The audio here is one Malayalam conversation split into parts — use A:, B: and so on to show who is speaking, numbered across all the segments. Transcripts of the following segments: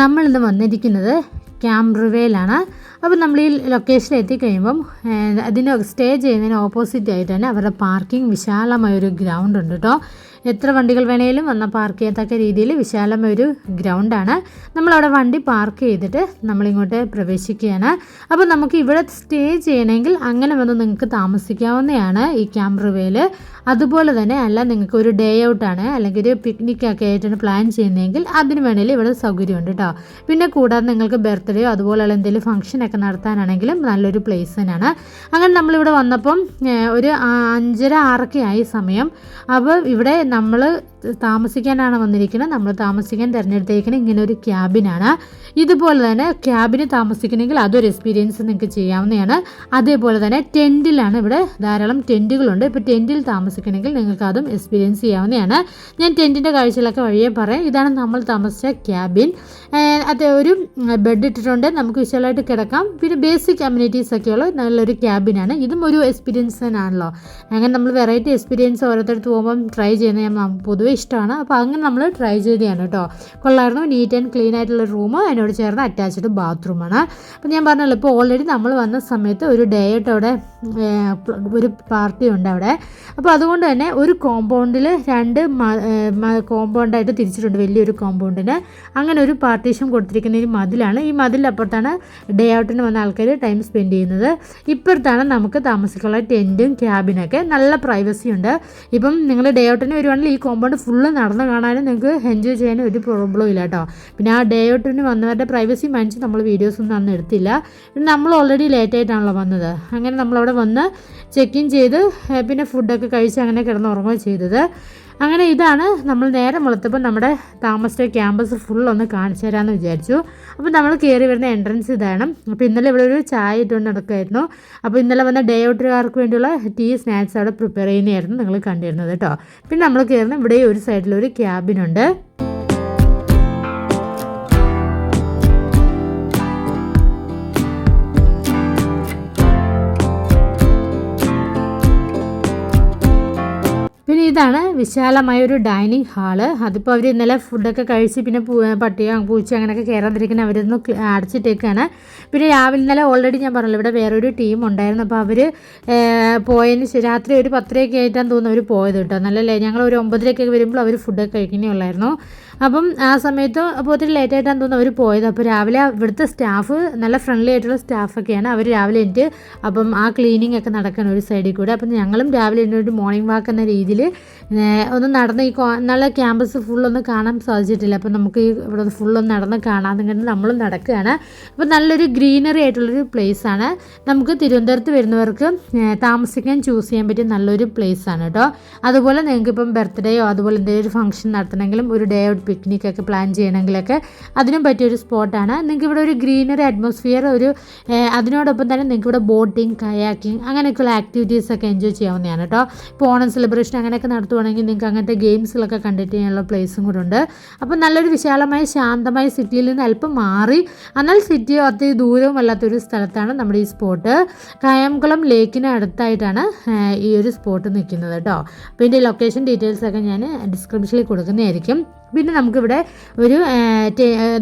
A: നമ്മളിന്ന് വന്നിരിക്കുന്നത് ക്യാമ്പ്രുവേലാണ് അപ്പോൾ നമ്മൾ ഈ ലൊക്കേഷനിൽ എത്തിക്കഴിയുമ്പം അതിന് സ്റ്റേ ചെയ്യുന്നതിന് ഓപ്പോസിറ്റ് ആയിട്ട് തന്നെ അവരുടെ പാർക്കിംഗ് വിശാലമായൊരു ഗ്രൗണ്ട് ഉണ്ട് കേട്ടോ എത്ര വണ്ടികൾ വേണേലും വന്ന് പാർക്ക് ചെയ്യത്തക്ക രീതിയിൽ വിശാലമായ ഒരു ഗ്രൗണ്ടാണ് നമ്മളവിടെ വണ്ടി പാർക്ക് ചെയ്തിട്ട് നമ്മളിങ്ങോട്ട് പ്രവേശിക്കുകയാണ്. അപ്പോൾ നമുക്ക് ഇവിടെ സ്റ്റേ ചെയ്യണമെങ്കിൽ അങ്ങനെ വന്ന് നിങ്ങൾക്ക് താമസിക്കാവുന്നതാണ് ഈ ക്യാമ്പ് ക്യാമ്പ്രിവേയിൽ അതുപോലെ തന്നെ അല്ല നിങ്ങൾക്ക് ഒരു ഡേ ഔട്ടാണ് അല്ലെങ്കിൽ ഒരു പിക്നിക്കൊക്കെ ആയിട്ടാണ് പ്ലാൻ ചെയ്യുന്നതെങ്കിൽ അതിന് വേണമെങ്കിൽ ഇവിടെ സൗകര്യമുണ്ട് കേട്ടോ പിന്നെ കൂടാതെ നിങ്ങൾക്ക് ബർത്ത്ഡേയോ അതുപോലെയുള്ള എന്തെങ്കിലും ഫംഗ്ഷനൊക്കെ നടത്താനാണെങ്കിലും നല്ലൊരു പ്ലേസ് തന്നെയാണ്. അങ്ങനെ നമ്മളിവിടെ വന്നപ്പം ഒരു അഞ്ചര ആറൊക്കെ ആയി സമയം. അപ്പോൾ ഇവിടെ നമ്മൾ താമസിക്കാനാണ് വന്നിരിക്കുന്നത് നമ്മൾ താമസിക്കാൻ തിരഞ്ഞെടുത്തേക്കുന്ന ഇങ്ങനെ ഒരു ക്യാബിനാണ്. ഇതുപോലെ തന്നെ ക്യാബിന് താമസിക്കണമെങ്കിൽ അതൊരു എക്സ്പീരിയൻസ് നിങ്ങൾക്ക് ചെയ്യാവുന്നതാണ്. അതേപോലെ തന്നെ ടെന്റിലാണ് ഇവിടെ ധാരാളം ടെന്റുകളുണ്ട് ഇപ്പോൾ ടെന്റിൽ താമസിക്കണമെങ്കിൽ നിങ്ങൾക്ക് അതും എക്സ്പീരിയൻസ് ചെയ്യാവുന്നതാണ്. ഞാൻ ടെന്റിന്റെ കാഴ്ചകളൊക്കെ വഴിയെ പറയാം. ഇതാണ് നമ്മൾ താമസിച്ച ക്യാബിൻ. അത് ഒരു ബെഡ് ഇട്ടിട്ടുണ്ട്. നമുക്ക് വിശാലമായിട്ട് കിടക്കാം. പിന്നെ ബേസിക് അമ്യൂണിറ്റീസ് ഒക്കെയുള്ള നല്ലൊരു ക്യാബിനാണ്. ഇതും ഒരു എക്സ്പീരിയൻസ് തന്നെയാണല്ലോ. അങ്ങനെ നമ്മൾ വെറൈറ്റി എക്സ്പീരിയൻസ് ഓരോരുത്തർ പോകുമ്പം ട്രൈ ചെയ്യുന്നത് ഞാൻ നം- പൊതുവേ ഇഷ്ടമാണ്. അപ്പോൾ അങ്ങനെ നമ്മൾ ട്രൈ ചെയ്തതാണ് കേട്ടോ കൊള്ളായിരുന്നു. നീറ്റ് ആൻഡ് ക്ലീൻ ആയിട്ടുള്ള റൂം അതിനോട് ചേർന്ന് അറ്റാച്ച്ഡ് ബാത്റൂമാണ് അപ്പോൾ ഞാൻ പറഞ്ഞല്ലോ ഇപ്പോൾ ഓൾറെഡി നമ്മൾ വന്ന സമയത്ത് ഒരു ഡേ ആയിട്ട് അവിടെ ഒരു പാർട്ടി ഉണ്ട് അവിടെ. അപ്പോൾ അതുകൊണ്ട് തന്നെ ഒരു കോമ്പൗണ്ടിൽ രണ്ട് കോമ്പൗണ്ടായിട്ട് തിരിച്ചിട്ടുണ്ട്. വലിയൊരു കോമ്പൗണ്ടിന് അങ്ങനെ ഒരു പാർട്ടീഷൻ കൊടുത്തിരിക്കുന്ന ഒരു മതിലാണ്. ഈ മതിലപ്പുറത്താണ് ഡേ ഔട്ടിന് വന്ന ആൾക്കാർ ടൈം സ്പെൻഡ് ചെയ്യുന്നത്. ഇപ്പുറത്താണ് നമുക്ക് താമസിക്കാനുള്ള ടെന്റും ക്യാബിനൊക്കെ നല്ല പ്രൈവസി ഉണ്ട്. ഇപ്പം നിങ്ങൾ ഡേ ഔട്ടിന് വരുവാണെങ്കിൽ ഈ കോമ്പൗണ്ട് ഫുള്ള് നടന്ന് കാണാനും നിങ്ങൾക്ക് എൻജോയ് ചെയ്യാനും ഒരു പ്രോബ്ലം ഇല്ല കേട്ടോ പിന്നെ ആ ഡേ ഔട്ടിന് വന്നവരുടെ പ്രൈവസി മാനിച്ച് നമ്മൾ വീഡിയോസ് ഒന്നും അന്ന് എടുത്തില്ല. പിന്നെ നമ്മൾ ഓൾറെഡി ലേറ്റ് ആയിട്ടാണല്ലോ വന്നത്. അങ്ങനെ നമ്മളവിടെ വന്ന് ചെക്ക് ഇൻ ചെയ്ത് പിന്നെ ഫുഡൊക്കെ കഴിച്ച് അങ്ങനെ കിടന്ന് ഉറങ്ങുകയും ചെയ്തത്. അങ്ങനെ ഇതാണ് നമ്മൾ നേരെ വെളുത്തപ്പോൾ നമ്മുടെ താമസിച്ച ക്യാമ്പസ് ഫുൾ ഒന്ന് കാണിച്ചു തരാമെന്ന് വിചാരിച്ചു. അപ്പോൾ നമ്മൾ കയറി വരുന്ന എൻട്രൻസ് ഇതാണ്. അപ്പോൾ ഇന്നലെ ഇവിടെ ഒരു ചായ ഇട്ടുകൊണ്ട് നടക്കുമായിരുന്നു അപ്പോൾ ഇന്നലെ വന്ന ഡേ ഔട്ടുകാർക്ക് വേണ്ടിയുള്ള ടീ സ്നാക്സ് അവിടെ പ്രിപ്പയർ ചെയ്യുന്നതായിരുന്നു നിങ്ങൾ കണ്ടിരുന്നത് കേട്ടോ. പിന്നെ നമ്മൾ കയറുന്ന ഇവിടെ ഒരു സൈഡിലൊരു ക്യാബിനുണ്ട് പിന്നെ ഇതാണ്. വിശാലമായ ഒരു ഡൈനിങ് ഹാൾ. അതിപ്പോൾ അവർ ഇന്നലെ ഫുഡൊക്കെ കഴിച്ച് പിന്നെ പട്ടിയോ പൂച്ച അങ്ങനെയൊക്കെ കയറാതിരിക്കുന്ന അവരൊന്ന് അടച്ചിട്ടേക്കാണ്. പിന്നെ രാവിലെ ഇന്നലെ ഓൾറെഡി ഞാൻ പറഞ്ഞല്ലോ ഇവിടെ വേറൊരു ടീം ഉണ്ടായിരുന്നു. അപ്പോൾ അവർ പോയതിന് രാത്രി ഒരു പത്തരയൊക്കെ ആയിട്ടാണ് തോന്നുന്നു അവർ പോയത് കേട്ടോ. നല്ലല്ലേ? ഞങ്ങൾ ഒരു ഒമ്പതരയൊക്കെ വരുമ്പോൾ അവർ ഫുഡൊക്കെ കഴിക്കുന്നേ ഉള്ളായിരുന്നു. അപ്പം ആ സമയത്ത് അപ്പോൾ ഒത്തിരി ലേറ്റ് ആയിട്ടാണ് തോന്നുന്നു അവർ പോയത്. അപ്പോൾ രാവിലെ ഇവിടുത്തെ സ്റ്റാഫ് നല്ല ഫ്രണ്ട്ലി ആയിട്ടുള്ള സ്റ്റാഫൊക്കെയാണ് അവർ രാവിലെ എനിക്ക് അപ്പം ആ ക്ലീനിങ് ഒക്കെ നടക്കണം ഒരു സൈഡിൽ കൂടെ. അപ്പം ഞങ്ങളും രാവിലെ എന്റെ ഒരു മോർണിംഗ് വാക്ക് എന്ന രീതിയിൽ ഒന്ന് നടന്ന് ഈ നല്ല ക്യാമ്പസ് ഫുള്ളൊന്ന് കാണാൻ സാധിച്ചിട്ടില്ല. അപ്പോൾ നമുക്ക് ഈ ഇവിടെ ഫുള്ളൊന്ന് നടന്ന് കാണാമെന്ന് കണ്ട് നമ്മളും നടക്കുകയാണ്. അപ്പോൾ നല്ലൊരു ഗ്രീനറി ആയിട്ടുള്ളൊരു ആണ്. നമുക്ക് തിരുവനന്തപുരത്ത് വരുന്നവർക്ക് താമസിക്കാൻ ചൂസ് ചെയ്യാൻ പറ്റിയ നല്ലൊരു place ആണ് കേട്ടോ അതുപോലെ നിങ്ങൾക്ക് ഇപ്പം ബർത്ത്ഡേയോ അതുപോലെ എന്തെങ്കിലും ഒരു ഫംഗ്ഷൻ നടത്തണമെങ്കിലും ഒരു ഡേ ഔട്ട് പിക്നിക് ഒക്കെ പ്ലാൻ ചെയ്യണമെങ്കിലൊക്കെ അതിനും പറ്റിയൊരു സ്പോട്ടാണ് നിങ്ങൾക്ക് ഇവിടെ ഒരു ഗ്രീനറി അറ്റ്മോസ്ഫിയർ ഒരു അതിനോടൊപ്പം തന്നെ നിങ്ങൾക്ക് ഇവിടെ ബോട്ടിങ് കയാക്കിങ് അങ്ങനെയൊക്കെയുള്ള ആക്ടിവിറ്റീസ് ഒക്കെ എൻജോയ് ചെയ്യാവുന്നതാണ് കേട്ടോ ഇപ്പോൾ ഓണം സെലിബ്രേഷൻ അങ്ങനെയൊക്കെ നടത്തുവാണെങ്കിൽ നിങ്ങൾക്ക് അങ്ങനത്തെ ഗെയിംസിലൊക്കെ കണ്ടക്ട് ചെയ്യാനുള്ള പ്ലേസും കൂടെ ഉണ്ട്. അപ്പോൾ നല്ലൊരു വിശാലമായ ശാന്തമായ സിറ്റിയിൽ നിന്ന് അല്പം മാറി എന്നാൽ സിറ്റി അത്ര ദൂരവും അല്ലാത്തൊരു സ്ഥലത്താണ് നമ്മുടെ ഈ സ്പോട്ട് കായംകുളം ലേക്കിന് അടുത്തായിട്ടാണ് ഈ ഒരു സ്പോട്ട് നിൽക്കുന്നത് കേട്ടോ. അപ്പോൾ ഇതിന്റെ ലൊക്കേഷൻ ഡീറ്റെയിൽസ് ഒക്കെ ഞാൻ ഡിസ്ക്രിപ്ഷനിൽ കൊടുക്കുന്നതായിരിക്കും. പിന്നെ നമുക്കിവിടെ ഒരു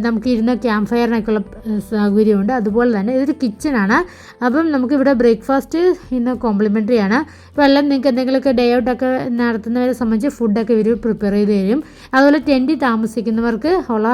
A: നമുക്ക് ഇരുന്ന ക്യാമ്പ് ഫയറിനൊക്കെയുള്ള സൗകര്യമുണ്ട്. അതുപോലെ തന്നെ ഇതൊരു കിച്ചണാണ്. അപ്പം നമുക്കിവിടെ ബ്രേക്ക്ഫാസ്റ്റ് ഇന്ന് കോംപ്ലിമെന്ററി ആണ് അപ്പോൾ എല്ലാം നിങ്ങൾക്ക് എന്തെങ്കിലുമൊക്കെ ഡേ ഔട്ടൊക്കെ നടത്തുന്നവരെ സംബന്ധിച്ച് ഫുഡൊക്കെ ഇവർ പ്രിപ്പയർ ചെയ്ത് തരും. അതുപോലെ ടെന്റിൽ താമസിക്കുന്നവർക്ക് ഉള്ള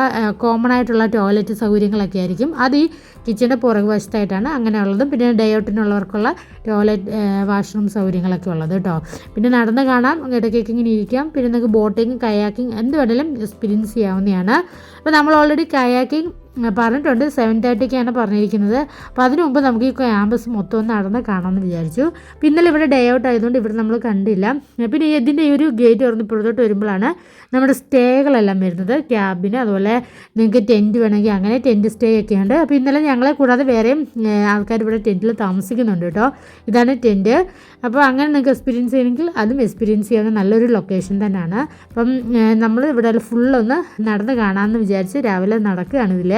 A: കോമൺ ആയിട്ടുള്ള ടോയ്ലറ്റ് സൗകര്യങ്ങളൊക്കെ ആയിരിക്കും. അത് ഈ കിച്ചന്റെ പുറകു വശത്തായിട്ടാണ് അങ്ങനെയുള്ളതും. പിന്നെ ഡേ ഔട്ടിനുള്ളവർക്കുള്ള ടോയ്ലറ്റ് വാഷ്റൂം സൗകര്യങ്ങളൊക്കെ ഉള്ളത് കേട്ടോ. പിന്നെ നടന്ന് കാണാം. ഇടയ്ക്കൊക്കെ ഇങ്ങനെ ഇരിക്കാം. പിന്നെ നിങ്ങൾക്ക് ബോട്ടിങ് കയാക്കിങ് എന്ത് വേണേലും എക്സ്പീരിയൻസ് ചെയ്യാവുന്നതാണ്. അപ്പോൾ നമ്മൾ ഓൾറെഡി കയാക്കിങ് പറഞ്ഞിട്ടുണ്ട്. സെവൻ തേർട്ടിക്കാണ് പറഞ്ഞിരിക്കുന്നത്. അപ്പോൾ അതിനു മുമ്പ് നമുക്ക് ഈ ക്യാമ്പസ് മൊത്തം ഒന്ന് നടന്ന് കാണാമെന്ന് വിചാരിച്ചു. പിന്നെ ഇവിടെ ഡേ ഔട്ട് ആയതുകൊണ്ട് ഇവിടെ നമ്മൾ കണ്ടില്ല. പിന്നെ ഇതിന്റെ ഈ ഒരു ഗേറ്റ് തുറന്ന് പുറത്തോട്ട് വരുമ്പോഴാണ് നമ്മുടെ സ്റ്റേകളെല്ലാം വരുന്നത്. ക്യാബിന് അതുപോലെ നിങ്ങൾക്ക് ടെന്റ് വേണമെങ്കിൽ അങ്ങനെ ടെന്റ് സ്റ്റേ ഒക്കെ ഉണ്ട്. അപ്പോൾ ഇന്നലെ ഞങ്ങളെ കൂടാതെ വേറെയും ആൾക്കാർ ഇവിടെ ടെന്റിൽ താമസിക്കുന്നുണ്ട് കേട്ടോ. ഇതാണ് ടെന്റ് അപ്പോൾ അങ്ങനെ നിങ്ങൾക്ക് എക്സ്പീരിയൻസ് ചെയ്യണമെങ്കിൽ അതും എക്സ്പീരിയൻസ് ചെയ്യാവുന്ന നല്ലൊരു ലൊക്കേഷൻ തന്നെയാണ്. അപ്പം നമ്മൾ ഇവിടെ ഫുള്ളൊന്ന് നടന്ന് കാണാമെന്ന് വിചാരിച്ച് രാവിലെ നടക്കുകയാണ് ഇതിൽ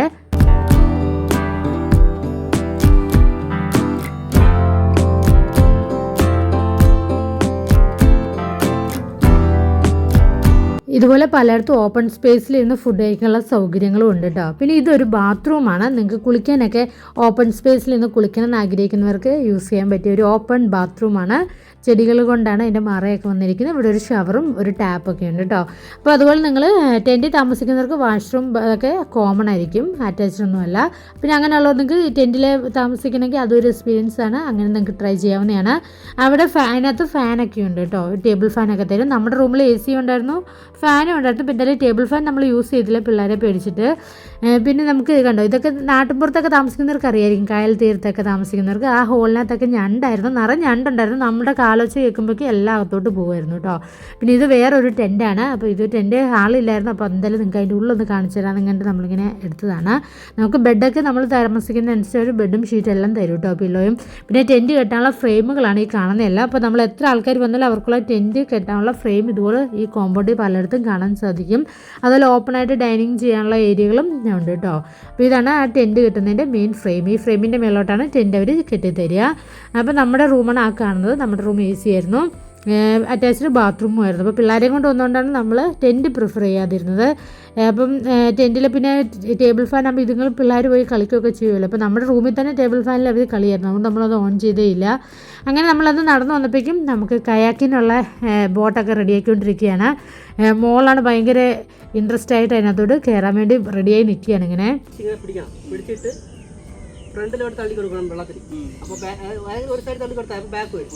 A: ഇതുപോലെ പലയിടത്തും ഓപ്പൺ സ്പേസിൽ ഇരുന്ന് ഫുഡ് കഴിക്കാനുള്ള സൗകര്യങ്ങളും ഉണ്ട് കേട്ടോ പിന്നെ ഇതൊരു ബാത്റൂമാണ് നിങ്ങൾക്ക് കുളിക്കാനൊക്കെ ഓപ്പൺ സ്പേസിൽ നിന്ന് കുളിക്കണം എന്ന് ആഗ്രഹിക്കുന്നവർക്ക് യൂസ് ചെയ്യാൻ പറ്റിയ ഒരു ഓപ്പൺ ബാത്റൂമാണ് ചെടികൾ കൊണ്ടാണ് അതിന്റെ മറയൊക്കെ വന്നിരിക്കുന്നത്. ഇവിടെ ഒരു ഷവറും ഒരു ടാപ്പൊക്കെ ഉണ്ട് കേട്ടോ. അപ്പോൾ അതുപോലെ നിങ്ങൾ ടെന്റിൽ താമസിക്കുന്നവർക്ക് വാഷ്റൂം അതൊക്കെ കോമൺ ആയിരിക്കും. അറ്റാച്ച്ഡ് ഒന്നുമല്ല. പിന്നെ അങ്ങനെയുള്ളത് നിങ്ങൾക്ക് ടെന്റിൽ താമസിക്കണമെങ്കിൽ അതൊരു എക്സ്പീരിയൻസ് ആണ്. അങ്ങനെ നിങ്ങൾക്ക് ട്രൈ ചെയ്യാവുന്നതാണ്. അവിടെ ഫാനകത്ത് ഫാനൊക്കെ ഉണ്ട് കേട്ടോ. ടേബിൾ ഫാനൊക്കെ തരും. നമ്മുടെ റൂമിൽ എ സി ഉണ്ടായിരുന്നു. ഫാനും ഉണ്ടായിരുന്നു. പിന്നെ ടേബിൾ ഫാൻ നമ്മൾ യൂസ് ചെയ്തില്ല പിള്ളേരെ പേടിച്ചിട്ട്. പിന്നെ നമുക്ക് കണ്ടോ? ഇതൊക്കെ നാട്ടിൻപുറത്തൊക്കെ താമസിക്കുന്നവർക്ക് അറിയായിരിക്കും. കായൽ തീരത്തൊക്കെ താമസിക്കുന്നവർക്ക്. ആ ഹോളിനകത്തൊക്കെ ഞണ്ടായിരുന്നു. നിറ ഞണ്ടുണ്ടായിരുന്നു. നമ്മുടെ കാലൊച്ച കേൾക്കുമ്പോഴേക്കും എല്ലാം അകത്തോട്ട് പോകുമായിരുന്നു കേട്ടോ. പിന്നെ ഇത് വേറൊരു ടെന്റാണ് അപ്പോൾ ഇത് ടെന്റ് ഹാളില്ലായിരുന്നു അപ്പോൾ എന്തായാലും നിങ്ങൾക്ക് അതിന്റെ ഉള്ളൊന്ന് കാണിച്ചു തരാമെന്ന് കണ്ടിട്ട് നമ്മളിങ്ങനെ എടുത്തതാണ്. നമുക്ക് ബെഡൊക്കെ നമ്മൾ താമസിക്കുന്ന അനുസരിച്ച് ബെഡും ഷീറ്റും എല്ലാം തരും കേട്ടോ പില്ലോയും പിന്നെ ടെന്റ് കെട്ടാനുള്ള ഫ്രെയിമുകളാണ് ഈ കാണുന്നതല്ല അപ്പോൾ നമ്മൾ എത്ര ആൾക്കാർ വന്നാലും അവർക്കുള്ള ടെന്റ് കെട്ടാനുള്ള ഫ്രെയിം ഇതുപോലെ ഈ കോമ്പൗണ്ടിൽ പലയിടത്തും കാണാൻ സാധിക്കും. അതുപോലെ ഓപ്പണായിട്ട് ഡൈനിങ് ചെയ്യാനുള്ള ഏരിയകളും ഉണ്ട് കേട്ടോ. അപ്പോൾ ഇതാണ് ആ ടെന്റ് കെട്ടുന്നതിന്റെ മെയിൻ ഫ്രെയിം ഈ ഫ്രെയിമിന്റെ മേലോട്ടാണ് ടെന്റ് അവർ കെട്ടിത്തരിക. അപ്പോൾ നമ്മുടെ റൂമാണ് ആ കാണുന്നത്. നമ്മുടെ റൂം എ സി ആയിരുന്നു അറ്റാച്ച്ഡ് ബാത്റൂമും ആയിരുന്നു. അപ്പോൾ പിള്ളേരെയും കൊണ്ട് വന്നുകൊണ്ടാണ് നമ്മൾ ടെന്റ് പ്രിഫർ ചെയ്യാതിരുന്നത്. അപ്പം ടെന്റിൽ പിന്നെ ടേബിൾ ഫാൻ ആകുമ്പോൾ ഇതുങ്ങൾ പിള്ളേർ പോയി കളിക്കുകയൊക്കെ ചെയ്യുമല്ലോ അപ്പോൾ നമ്മുടെ റൂമിൽ തന്നെ ടേബിൾ ഫാനിൽ അവർ കളിയായിരുന്നു. അതുകൊണ്ട് നമ്മളത് ഓൺ ചെയ്തേ ഇല്ല. അങ്ങനെ നമ്മളത് നടന്നു വന്നപ്പോഴേക്കും നമുക്ക് കയാക്കിനുള്ള ബോട്ടൊക്കെ റെഡിയാക്കിക്കൊണ്ടിരിക്കുകയാണ്. മോളാണ് ഭയങ്കര ഇൻട്രസ്റ്റ് ആയിട്ട് അതിനകത്തോട് കയറാൻ വേണ്ടി റെഡിയായി നിൽക്കുകയാണ് ഇങ്ങനെ.
B: പിടിച്ചിട്ട് ഫ്രണ്ടിലോട്ട് തള്ളി കൊടുക്കണം വെള്ളത്തിൽ. അപ്പോൾ ഒരു സൈഡ് തള്ളി കൊടുത്താൽ ബാക്ക് വരും.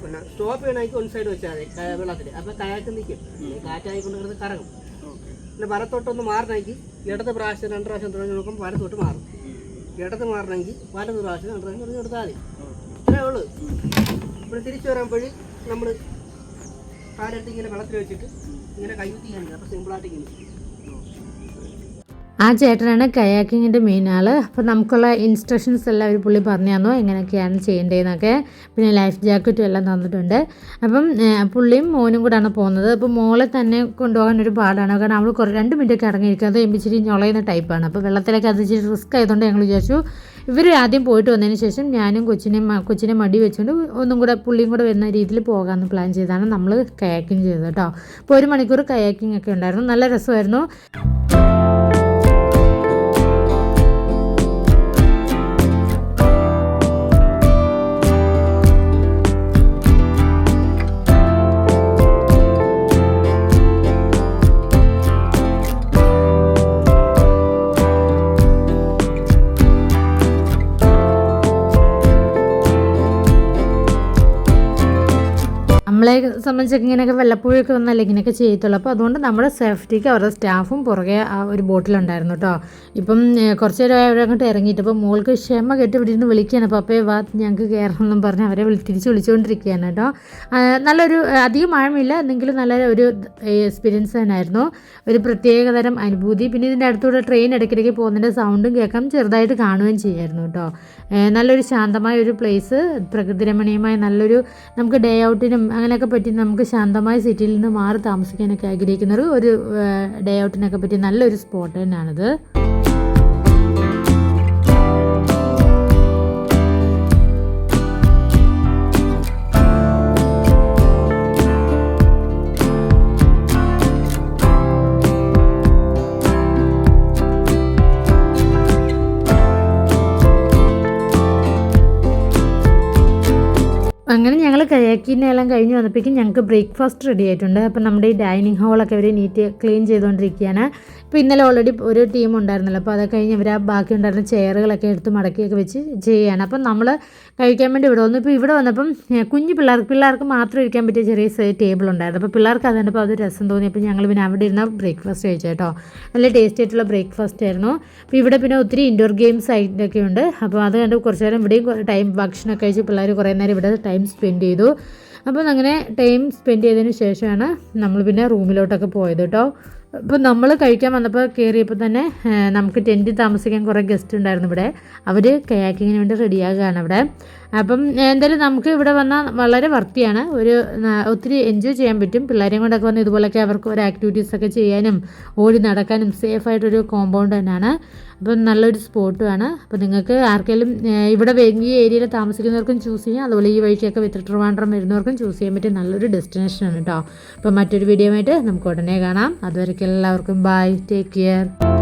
B: പിന്നെ സ്റ്റോപ്പ് ചെയ്യണമെങ്കിൽ ഒരു സൈഡ് വെച്ചാൽ മതി വെള്ളത്തിൽ അപ്പോൾ കയാക്ക് നിൽക്കും കാറ്റായി കിടന്ന് കറങ്ങും. പിന്നെ വലത്തോട്ടൊന്ന് മാറണമെങ്കിൽ ഇടത് പ്രാവശ്യം രണ്ട് പ്രാവശ്യം തുടങ്ങി നോക്കുമ്പോൾ വലത്തോട്ട് മാറും. ഇടത് മാറണമെങ്കിൽ വലത് പ്രാവശ്യം രണ്ട് പ്രാവശ്യം തുടങ്ങി കൊടുത്താൽ മതി. ഇത്രേ ഉള്ളൂ. ഇവിടെ തിരിച്ചു വരുമ്പോഴ് നമ്മൾ കാലെടുത്ത് ഇങ്ങനെ വെള്ളത്തിൽ വെച്ചിട്ട് ഇങ്ങനെ കൈകുത്തി കാണിക്കുക അപ്പോൾ സിമ്പിളായിട്ട് ഇങ്ങനെ.
A: ആ ചേട്ടനാണ് കയാക്കിങ്ങിന്റെ മെയിൻ ആൾ അപ്പോൾ നമുക്കുള്ള ഇൻസ്ട്രക്ഷൻസ് എല്ലാം ഒരു പുള്ളി പറഞ്ഞു തന്നു എങ്ങനെയൊക്കെയാണ് ചെയ്യേണ്ടതെന്നൊക്കെ. പിന്നെ ലൈഫ് ജാക്കറ്റും എല്ലാം തന്നിട്ടുണ്ട്. അപ്പം പുള്ളിയും മോനും കൂടാണ് പോകുന്നത്. അപ്പോൾ മോളെ തന്നെ കൊണ്ടുപോകാൻ ഒരു പാടാണ്. കാരണം അവൾ കുറേ രണ്ട് മിനിറ്റൊക്കെ ഇറങ്ങിയിരിക്കും. അത് എമ്പിച്ചിരി ഞൊളയുന്ന ടൈപ്പാണ് അപ്പോൾ വെള്ളത്തിലൊക്കെ അത് ഇച്ചിരി റിസ്ക് ആയതുകൊണ്ട് ഞങ്ങൾ വിചാരിച്ചു ഇവർ ആദ്യം പോയിട്ട് വന്നതിന് ശേഷം ഞാനും കൊച്ചിനെ കൊച്ചിനെ മടി വെച്ചുകൊണ്ട് ഒന്നും കൂടെ പുള്ളിയും കൂടെ വരുന്ന രീതിയിൽ പോകാമെന്ന് പ്ലാൻ ചെയ്താണ് നമ്മൾ കയാക്കിങ് ചെയ്തത് കേട്ടോ അപ്പോൾ ഒരു മണിക്കൂർ കയാക്കിംഗ് ഒക്കെ ഉണ്ടായിരുന്നു. നല്ല രസമായിരുന്നു. നമ്മളെ സംബന്ധിച്ചൊക്കെ ഇങ്ങനെയൊക്കെ വല്ലപ്പോഴൊക്കെ വന്നല്ലേ ഇങ്ങനെയൊക്കെ ചെയ്യത്തുള്ളൂ. അപ്പോൾ അതുകൊണ്ട് നമ്മുടെ സേഫ്റ്റിക്ക് അവരുടെ സ്റ്റാഫും പുറകെ ആ ഒരു ബോട്ടിലുണ്ടായിരുന്നു കേട്ടോ ഇപ്പം കുറച്ച് നേരം അവരെ അങ്ങോട്ട് ഇറങ്ങിയിട്ട് അപ്പോൾ മോൾക്ക് ക്ഷമ കെട്ട് ഇവിടെ വിളിക്കുകയാണ് വിളിക്കുകയാണ് അപ്പോൾ വാ ഞങ്ങൾക്ക് കയറണം എന്നും പറഞ്ഞ് അവരെ തിരിച്ച് വിളിച്ചുകൊണ്ടിരിക്കുകയാണ് കേട്ടോ നല്ലൊരു അധികം മഴമില്ല എന്നെങ്കിലും നല്ല ഒരു എക്സ്പീരിയൻസ് തന്നെയായിരുന്നു. ഒരു പ്രത്യേകതരം അനുഭൂതി. പിന്നെ ഇതിന്റെ അടുത്തൂടെ ട്രെയിൻ ഇടയ്ക്കിടയ്ക്ക് പോകുന്നതിന്റെ സൗണ്ടും കേൾക്കാം. ചെറുതായിട്ട് കാണുകയും ചെയ്യായിരുന്നു കേട്ടോ നല്ലൊരു ശാന്തമായ ഒരു പ്ലേസ് പ്രകൃതി രമണീയമായ നല്ലൊരു നമുക്ക് ഡേ ഔട്ടിനും അങ്ങനെയൊക്കെ പറ്റി നമുക്ക് ശാന്തമായ സിറ്റിയിൽ നിന്ന് മാറി താമസിക്കാനൊക്കെ ആഗ്രഹിക്കുന്ന ഒരു ഒരു ഡേ ഔട്ടിനൊക്കെ പറ്റി നല്ലൊരു സ്പോട്ട് തന്നെയാണിത്. അങ്ങനെ ഞങ്ങൾ കയാക്കിന്റെ എല്ലാം കഴിഞ്ഞ് വന്നപ്പോഴേക്കും ഞങ്ങൾക്ക് ബ്രേക്ക്ഫാസ്റ്റ് റെഡി ആയിട്ടുണ്ട്. അപ്പം നമ്മുടെ ഈ ഡൈനിങ് ഹാളൊക്കെ അവർ നീറ്റ് ക്ലീൻ ചെയ്തുകൊണ്ടിരിക്കുകയാണ്. ഇപ്പോൾ ഇന്നലെ ഓൾറെഡി ഒരു ടീം ഉണ്ടായിരുന്നല്ലോ. അപ്പോൾ അതൊക്കെ കഴിഞ്ഞ് അവർ ആ ബാക്കി ഉണ്ടായിരുന്ന ചെയറുകളൊക്കെ എടുത്ത് മടക്കിയൊക്കെ വെച്ച് ചെയ്യുകയാണ്. അപ്പം നമ്മൾ കഴിക്കാൻ വേണ്ടി ഇവിടെ വന്നു. ഇപ്പോൾ ഇവിടെ വന്നപ്പം കുഞ്ഞു പിള്ളേർക്ക് പിള്ളേർക്ക് മാത്രം ഇരിക്കാൻ പറ്റിയ ചെറിയ ടേബിൾ ഉണ്ടായിരുന്നു. അപ്പോൾ പിള്ളേർക്ക് അത് കണ്ടപ്പോൾ അത് രസം തോന്നി. അപ്പോൾ ഞങ്ങൾ പിന്നെ അവിടെ ഇരുന്ന ബ്രേക്ക്ഫാസ്റ്റ് കഴിച്ചു കേട്ടോ. നല്ല ടേസ്റ്റി ആയിട്ടുള്ള ബ്രേക്ക്ഫാസ്റ്റ് ആയിരുന്നു. അപ്പോൾ ഇവിടെ പിന്നെ ഒത്തിരി ഇൻഡോർ ഗെയിംസ് ആയിട്ടൊക്കെ ഉണ്ട്. അപ്പോൾ അത് കണ്ട് കുറച്ച് നേരം ഇവിടെയും ടൈം ഭക്ഷണമൊക്കെ കഴിച്ച് പിള്ളേർ കുറേ നേരം ഇവിടെ ടൈം സ്പെൻഡ് ചെയ്തു. അപ്പോൾ അങ്ങനെ ടൈം സ്പെൻഡ് ചെയ്തതിന് ശേഷമാണ് നമ്മൾ പിന്നെ റൂമിലോട്ടൊക്കെ പോയത് കേട്ടോ. അപ്പോൾ നമ്മൾ കഴിക്കാൻ വന്നപ്പോൾ കയറിയപ്പോൾ തന്നെ നമുക്ക് ടെന്റിൽ താമസിക്കാൻ കുറേ ഗസ്റ്റ് ഉണ്ടായിരുന്നു ഇവിടെ. അവർ കയാക്കിങ്ങിന് വേണ്ടി റെഡിയാകുകയാണ് അവിടെ. അപ്പം എന്തായാലും നമുക്ക് ഇവിടെ വന്നാൽ വളരെ വർത്തിയാണ് ഒരു ഒത്തിരി എൻജോയ് ചെയ്യാൻ പറ്റും. പിള്ളേരെയും കൊണ്ടൊക്കെ വന്ന് ഇതുപോലൊക്കെ അവർക്ക് ഒരു ആക്ടിവിറ്റീസൊക്കെ ചെയ്യാനും ഓടി നടക്കാനും സേഫായിട്ടൊരു കോമ്പൗണ്ട് തന്നെയാണ്. അപ്പം നല്ലൊരു സ്പോട്ടുമാണ് അപ്പോൾ നിങ്ങൾക്ക് ആർക്കെങ്കിലും ഇവിടെ ഈ ഏരിയയിൽ താമസിക്കുന്നവർക്കും ചൂസ് ചെയ്യാം. അതുപോലെ ഈ വഴിക്കൊക്കെ വിത്ത് ട്രിവാൻഡ്രം വരുന്നവർക്കും ചൂസ് ചെയ്യാൻ പറ്റിയ നല്ലൊരു ഡെസ്റ്റിനേഷനാണ് കേട്ടോ അപ്പം മറ്റൊരു വീഡിയോ ആയിട്ട് നമുക്ക് ഉടനെ കാണാം. അതുവരെയ്ക്ക് എല്ലാവർക്കും ബൈ ടേക്ക് കെയർ